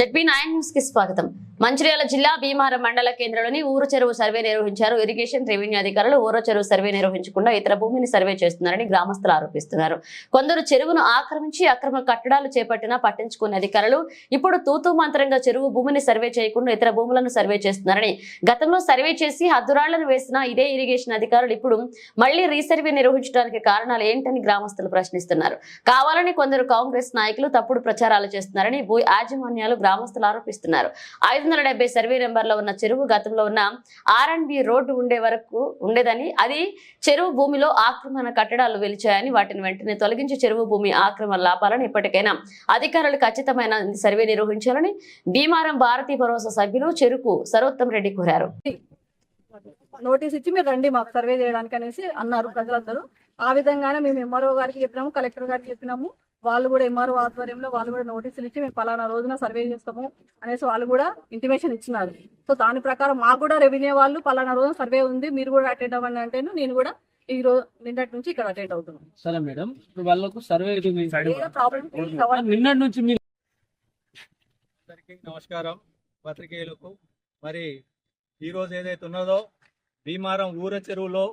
ZP nine న్యూస్కి స్వాగతం. మంచిర్యాల జిల్లా భీమారం మండల కేంద్రంలోని ఊరు చెరువు సర్వే నిర్వహించారు. ఇరిగేషన్ రెవెన్యూ అధికారులు ఊరు చెరువు సర్వే నిర్వహించకుండా ఇతర భూమిని సర్వే చేస్తున్నారని గ్రామస్తులు ఆరోపిస్తున్నారు. కొందరు చెరువును ఆక్రమించి అక్రమ కట్టడాలు చేపట్టినా పట్టించుకునే అధికారులు ఇప్పుడు తూతూ మంత్రంగా చెరువు భూమిని సర్వే చేయకుండా ఇతర భూములను సర్వే చేస్తున్నారని గతంలో సర్వే చేసి హద్దురాళ్ళను వేసిన ఇదే ఇరిగేషన్ అధికారులు ఇప్పుడు మళ్ళీ రీసర్వే నిర్వహించడానికి కారణాలు ఏంటని గ్రామస్తులు ప్రశ్నిస్తున్నారు. కావాలని కొందరు కాంగ్రెస్ నాయకులు తప్పుడు ప్రచారాలు చేస్తున్నారని భూ యాజమాన్యాలు గ్రామస్తులు ఆరోపిస్తున్నారు. ఐదు వందల డెబ్బై సర్వే నెంబర్లో ఉన్న చెరువు గతంలో ఉన్న ఆర్ అండ్ బి రోడ్డు ఉండే వరకు ఉండేదని అది చెరువు భూమిలో ఆక్రమణ కట్టడాలు వెలిచాయని వాటిని వెంటనే తొలగించి చెరువు భూమి ఆక్రమణ లాపాలని ఇప్పటికైనా అధికారులు ఖచ్చితమైన సర్వే నిర్వహించాలని భీమారం భారతీ భరోసా సభ్యులు చెరుకు సరోత్తం రెడ్డి కోరారు. నోటీస్ ఇచ్చి మీరు రండి మాకు సర్వే చేయడానికి అనేసి అన్నారు ప్రజలందరూ. ఆ విధంగానే మేము ఎంఆర్ఓ గారికి చెప్పినాము కలెక్టర్ గారికి చెప్పినాము. వాళ్ళు కూడా ఎంఆర్ఓ ఆధ్వర్యంలో వాళ్ళు కూడా నోటీసులు ఇచ్చి మేము పలానా రోజున సర్వే చేస్తాము అనేసి వాళ్ళు కూడా ఇంటిమేషన్ ఇచ్చినారు. సో దాని ప్రకారం మాకు కూడా రెవెన్యూ వాళ్ళు పలానా రోజున సర్వే ఉంది మీరు కూడా అటెండ్ అవ్వండి అంటే నేను కూడా ఈ రోజు నిన్నటి నుంచి ఇక్కడ అటెండ్ అవుతున్నాను. సరే మేడం ఇప్పుడు వాళ్ళకు సర్వే ప్రాబ్లం నిన్నటి నుంచి అందరికీ నమస్కారం. పత్రికేయులకు మరి ఈరోజు ఏదైతే ఉన్నదో భీమారం ఊర చెరువులో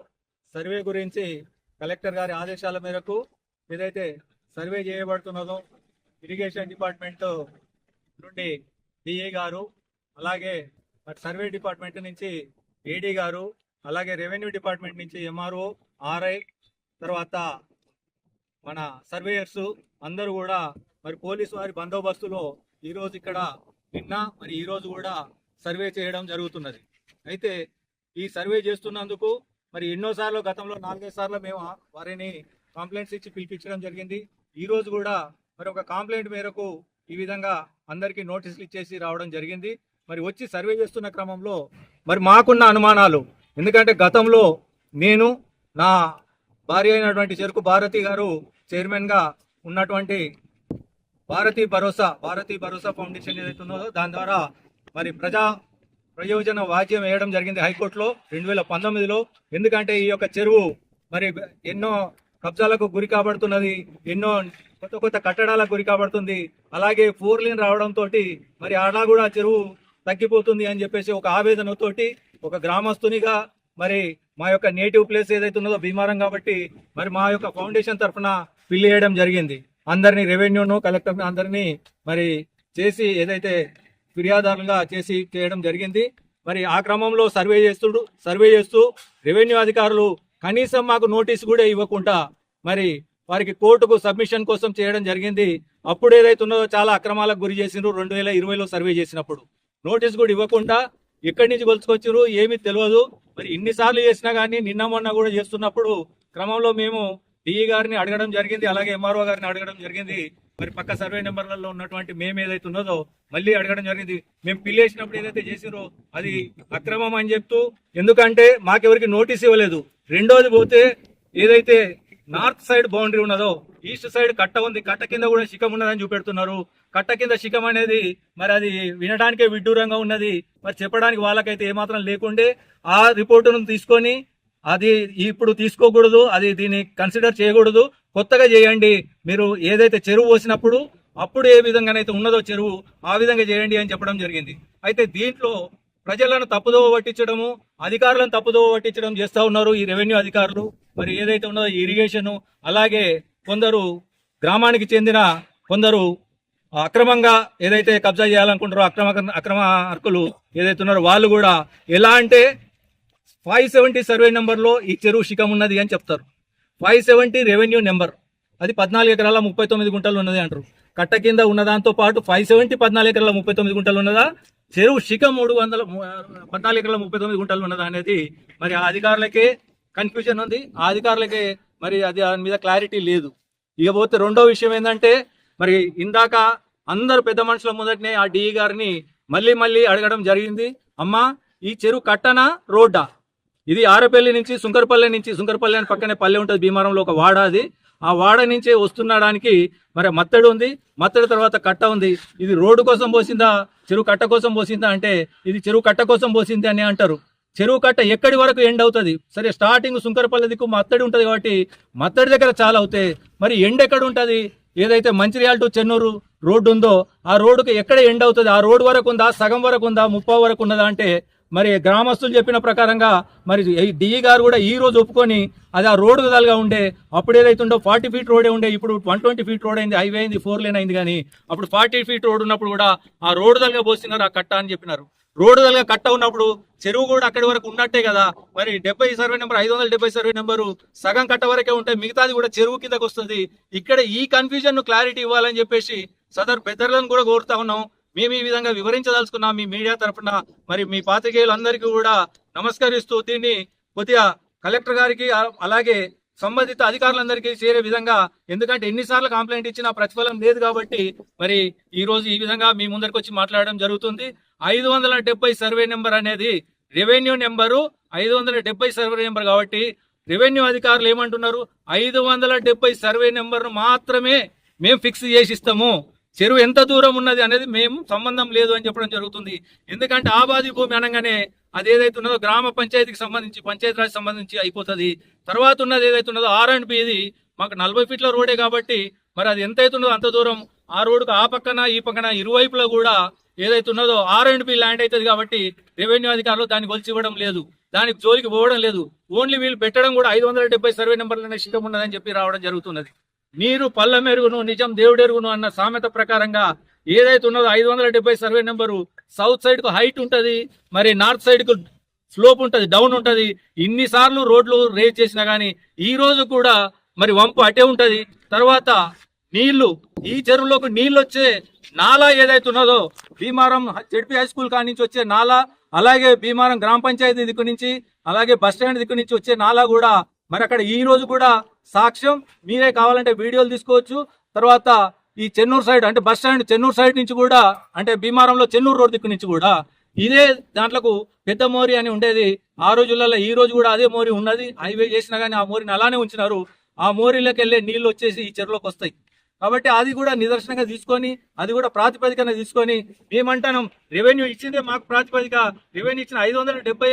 సర్వే గురించి కలెక్టర్ గారి ఆదేశాల మేరకు ఏదైతే సర్వే చేయబడుతున్నదో ఇరిగేషన్ డిపార్ట్మెంట్ నుండి డిఏ గారు అలాగే మరి సర్వే డిపార్ట్మెంట్ నుంచి ఏడీ గారు అలాగే రెవెన్యూ డిపార్ట్మెంట్ నుంచి ఎంఆర్ఓ ఆర్ఐ తర్వాత మన సర్వేయర్స్ అందరూ కూడా మరి పోలీసు వారి బందోబస్తులో ఈ రోజు ఇక్కడ నిన్న మరి ఈరోజు కూడా సర్వే చేయడం జరుగుతున్నది. అయితే ఈ సర్వే చేస్తున్నందుకు మరి ఎన్నోసార్లు గతంలో నాలుగైదు సార్లు మేము వారిని కంప్లైంట్స్ ఇచ్చి పిలిపించడం జరిగింది. ఈరోజు కూడా మరి ఒక కంప్లైంట్ మేరకు ఈ విధంగా అందరికీ నోటీసులు ఇచ్చేసి రావడం జరిగింది. మరి వచ్చి సర్వే చేస్తున్న క్రమంలో మరి మాకున్న అనుమానాలు. ఎందుకంటే గతంలో నేను నా భార్య అయినటువంటి చెరుకు భారతి గారు చైర్మన్గా ఉన్నటువంటి భారతీ భరోసా భారతీ భరోసా ఫౌండేషన్ ఏదైతే ఉన్నదో దాని ద్వారా మరి ప్రజా ప్రయోజన వాద్యం వేయడం జరిగింది హైకోర్టులో రెండు వేల పంతొమ్మిదిలో. ఎందుకంటే ఈ యొక్క చెరువు మరి ఎన్నో కబ్జాలకు గురి కాబడుతున్నది ఎన్నో కొత్త కొత్త కట్టడాలకు గురి కాబడుతుంది. అలాగే ఫోర్ లేన్ రావడంతో మరి అలా కూడా చెరువు తగ్గిపోతుంది అని చెప్పేసి ఒక ఆవేదనతోటి ఒక గ్రామస్తునిగా మరి మా యొక్క నేటివ్ ప్లేస్ ఏదైతే ఉన్నదో భీమారం కాబట్టి మరి మా యొక్క ఫౌండేషన్ తరఫున ఫిల్ చేయడం జరిగింది. అందరినీ రెవెన్యూను కలెక్టర్ అందరినీ మరి చేసి ఏదైతే ఫిర్యాదారులుగా చేసి చేయడం జరిగింది. మరి ఆ క్రమంలో సర్వే చేస్తూ సర్వే చేస్తూ రెవెన్యూ అధికారులు కనీసం మాకు నోటీస్ కూడా ఇవ్వకుండా మరి వారికి కోర్టుకు సబ్మిషన్ కోసం చేయడం జరిగింది. అప్పుడు ఏదైతే ఉన్నదో చాలా అక్రమాలకు గురి చేసిండ్రు. రెండు వేల ఇరవైలో సర్వే చేసినప్పుడు నోటీస్ కూడా ఇవ్వకుండా ఎక్కడి నుంచి కొలుచుకొచ్చారు ఏమీ తెలియదు. మరి ఇన్నిసార్లు చేసినా కానీ నిన్న మొన్న కూడా చేస్తున్నప్పుడు క్రమంలో మేము డిఈ గారిని అడగడం జరిగింది. అలాగే ఎంఆర్ఓ గారిని అడగడం జరిగింది. మరి పక్క సర్వే నెంబర్లలో ఉన్నటువంటి మేము ఏదైతే ఉన్నదో మళ్ళీ అడగడం జరిగింది. మేము పిల్లేసినప్పుడు ఏదైతే చేసిరో అది అక్రమం అని చెప్తూ ఎందుకంటే మాకెవరికి నోటీస్ ఇవ్వలేదు. రెండోది పోతే ఏదైతే నార్త్ సైడ్ బౌండరీ ఉన్నదో ఈస్ట్ సైడ్ కట్ట ఉంది. కట్ట కింద కూడా శిఖం ఉన్నదని చూపెడుతున్నారు. కట్ట కింద శిఖం అనేది మరి అది వినడానికే విడ్డూరంగా ఉన్నది. మరి చెప్పడానికి వాళ్ళకైతే ఏమాత్రం లేకుండే ఆ రిపోర్టును తీసుకొని అది ఇప్పుడు తీసుకోకూడదు. అది దీన్ని కన్సిడర్ చేయకూడదు. కొత్తగా చేయండి. మీరు ఏదైతే చెరువు పోసినప్పుడు అప్పుడు ఏ విధంగానైతే ఉన్నదో చెరువు ఆ విధంగా చేయండి అని చెప్పడం జరిగింది. అయితే దీంట్లో ప్రజలను తప్పుదోవ పట్టించడము అధికారులను తప్పుదోవ పట్టించడం చేస్తూ ఉన్నారు ఈ రెవెన్యూ అధికారులు. మరి ఏదైతే ఉన్నదో ఈ అలాగే కొందరు గ్రామానికి చెందిన కొందరు అక్రమంగా ఏదైతే కబ్జా చేయాలనుకుంటారో అక్రమ అక్రమ హక్కులు ఏదైతే ఉన్నారో వాళ్ళు కూడా ఎలా అంటే ఫైవ్ సెవెంటీ సర్వే నెంబర్లో ఈ చెరువు శిఖం ఉన్నది అని చెప్తారు. Five seventy revenue number. అది పద్నాలుగు ఎకరాల ముప్పై తొమ్మిది గుంటలు ఉన్నది అంటారు. కట్ట కింద ఉన్న దాంతో పాటు ఫైవ్ సెవెంటీ పద్నాలుగు ఎకరాల ముప్పై తొమ్మిది గుంటలు ఉన్నదా? చెరువు శిఖ మూడు వందల పద్నాలుగు ఎకరాల ముప్పై తొమ్మిది గుంటలు ఉన్నదా అనేది మరి ఆ అధికారులకే కన్ఫ్యూజన్ ఉంది. ఆ అధికారులకే మరి అది దాని మీద క్లారిటీ లేదు. ఇకపోతే రెండో విషయం ఏంటంటే మరి ఇందాక అందరు పెద్ద మనుషుల మొదటనే ఆ డిఈ గారిని మళ్ళీ మళ్ళీ అడగడం జరిగింది. అమ్మా ఈ చెరువు కట్టనా రోడ్డా? ఇది ఆరపల్లి నుంచి సుంకరపల్లి నుంచి సుంకరపల్లి అని పక్కనే పల్లె ఉంటుంది భీమారంలో ఒక వాడ అది. ఆ వాడ నుంచే వస్తున్నాడానికి మరి మత్తడి ఉంది మత్తడి తర్వాత కట్ట ఉంది. ఇది రోడ్డు కోసం పోసిందా చెరువు కట్ట కోసం పోసిందా అంటే ఇది చెరువు కట్ట కోసం పోసింది అని అంటారు. చెరువు కట్ట ఎక్కడి వరకు ఎండ్ అవుతుంది? సరే స్టార్టింగ్ సుంకరపల్లి దిక్కు మత్తడి ఉంటుంది కాబట్టి మత్తడి దగ్గర చాలా అవుతాయి మరి ఎండ్ ఎక్కడ ఉంటుంది? ఏదైతే మంచిర్యాల టు చెన్నూరు రోడ్డు ఉందో ఆ రోడ్డుకి ఎక్కడ ఎండ్ అవుతుంది? ఆ రోడ్డు వరకు ఉందా సగం వరకు ఉందా ముప్పై వరకు ఉన్నదా అంటే మరి గ్రామస్తులు చెప్పిన ప్రకారంగా మరి డిఈ గారు కూడా ఈ రోజు ఒప్పుకొని అది ఆ రోడ్డు కదలుగా ఉండే అప్పుడు ఉండో ఫార్టీ ఫీట్ రోడే ఉండే ఇప్పుడు వన్ ట్వంటీ ఫీట్ రోడ్ అయింది హైవే అయింది ఫోర్ లేన్ అయింది కానీ అప్పుడు ఫార్టీ ఫీట్ రోడ్ ఉన్నప్పుడు కూడా ఆ రోడ్డు దలుగా పోస్తున్నారు ఆ కట్ట అని చెప్పినారు. రోడ్డు దలుగా కట్ట ఉన్నప్పుడు చెరువు కూడా అక్కడి వరకు ఉన్నట్టే కదా. మరి డెబ్బై సర్వే నెంబర్ ఐదు వందల డెబ్బై సర్వే నెంబరు సగం కట్ట వరకే ఉంటాయి మిగతాది కూడా చెరువు కిందకు వస్తుంది. ఇక్కడ ఈ కన్ఫ్యూజన్ను క్లారిటీ ఇవ్వాలని చెప్పేసి సదర్ పెద్దలను కూడా కోరుతా ఉన్నాం. మేము ఈ విధంగా వివరించదలుచుకున్నాం మీ మీడియా తరఫున మరి మీ పాత్రికేయులందరికీ కూడా నమస్కరిస్తూ దీన్ని కొద్దిగా కలెక్టర్ గారికి అలాగే సంబంధిత అధికారులందరికీ చేరే విధంగా ఎందుకంటే ఎన్నిసార్లు కంప్లైంట్ ఇచ్చినా ప్రతిఫలం లేదు కాబట్టి మరి ఈ రోజు ఈ విధంగా మీ ముందరికి వచ్చి మాట్లాడడం జరుగుతుంది. ఐదు వందల సర్వే నెంబర్ అనేది రెవెన్యూ నెంబరు ఐదు వందల సర్వే నెంబర్ కాబట్టి రెవెన్యూ అధికారులు ఏమంటున్నారు? ఐదు వందల డెబ్బై సర్వే నెంబర్ను మాత్రమే మేము ఫిక్స్ చేసి ఇస్తాము. చెరువు ఎంత దూరం ఉన్నది అనేది మేము సంబంధం లేదు అని చెప్పడం జరుగుతుంది. ఎందుకంటే ఆబాది భూమి అనగానే అది ఏదైతే ఉన్నదో గ్రామ పంచాయతీకి సంబంధించి పంచాయతీరాజ్ సంబంధించి అయిపోతుంది. తర్వాత ఉన్నది ఏదైతే ఉన్నదో ఆర్ అండ్ ఇది మాకు నలభై ఫీట్ల రోడే కాబట్టి మరి అది ఎంత అవుతుందో అంత దూరం. ఆ రోడ్డుకు ఆ పక్కన ఈ పక్కన ఇరువైపులా కూడా ఏదైతే ఉన్నదో ఆర్ అండ్ బి ల్యాండ్ అవుతుంది కాబట్టి రెవెన్యూ అధికారులు దాన్ని కొలిచి ఇవ్వడం లేదు. దానికి జోలికి పోవడం లేదు. ఓన్లీ వీళ్ళు పెట్టడం కూడా ఐదు వందల డెబ్బై సర్వే నెంబర్లనే సిద్ధం ఉన్నదని చెప్పి రావడం జరుగుతున్నది. నీరు పల్ల మెరుగును నిజం దేవుడెరుగును అన్న సామెత ప్రకారంగా ఏదైతే ఉన్నదో ఐదు వందల డెబ్బై సర్వే నెంబరు సౌత్ సైడ్కు హైట్ ఉంటుంది మరి నార్త్ సైడ్కు స్లోప్ ఉంటుంది డౌన్ ఉంటుంది. ఇన్నిసార్లు రోడ్లు రేజ్ చేసినా గానీ ఈ రోజు కూడా మరి వంపు అటే ఉంటుంది. తర్వాత నీళ్ళు ఈ చెరువులోకి నీళ్ళు వచ్చే నాలా ఏదైతే ఉన్నదో భీమారం జడ్పీ హై స్కూల్ కాడి నుంచి వచ్చే నాలా అలాగే భీమారం గ్రామ పంచాయతీ దిక్కు నుంచి అలాగే బస్ స్టాండ్ దిక్కు నుంచి వచ్చే నాలా కూడా మరి అక్కడ ఈ రోజు కూడా సాక్ష్యం మీరే కావాలంటే వీడియోలు తీసుకోవచ్చు. తర్వాత ఈ చెన్నూరు సైడ్ అంటే బస్ స్టాండ్ చెన్నూరు సైడ్ నుంచి కూడా అంటే భీమారంలో చెన్నూరు రోడ్ దిక్కు నుంచి కూడా ఇదే దాంట్లకు పెద్ద మోరి అని ఉండేది. ఆ రోజులలో ఈ రోజు కూడా అదే మోరి ఉన్నది. హైవే చేసినా కానీ ఆ మోరిని అలానే ఉంచినారు. ఆ మోరిలోకి వెళ్ళే నీళ్ళు వచ్చేసి ఈ చెరువులోకి వస్తాయి. కాబట్టి అది కూడా నిదర్శనంగా తీసుకొని అది కూడా ప్రాతిపదికన తీసుకొని మేమంటాం రెవెన్యూ ఇచ్చిందే మాకు ప్రాతిపదిక. రెవెన్యూ ఇచ్చిన ఐదు వందల డెబ్బై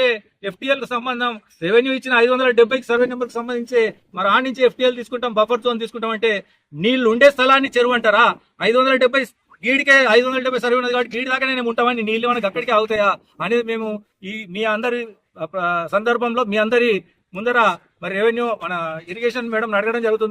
ఎఫ్టీఎల్ సంబంధం. రెవెన్యూ ఇచ్చిన ఐదు వందల డెబ్బైకి సర్వే నెంబర్ సంబంధించి మరి ఆ నుంచి ఎఫ్టీఎల్ తీసుకుంటాం బఫర్ జోన్ తీసుకుంటాం అంటే నీళ్ళు ఉండే స్థలాన్ని చెరువు అంటారా? ఐదు వందల డెబ్బై గీడికే ఐదు వందల డెబ్బై సర్వే ఉన్నది కాబట్టి గీడి దాకానే మేము ఉంటామని నీళ్ళు మనకి అక్కడికే అవుతాయా అనేది మేము ఈ మీ అందరి సందర్భంలో మీ అందరి ముందర మరి రెవెన్యూ మన ఇరిగేషన్ మేడం అడగడం జరుగుతుంది.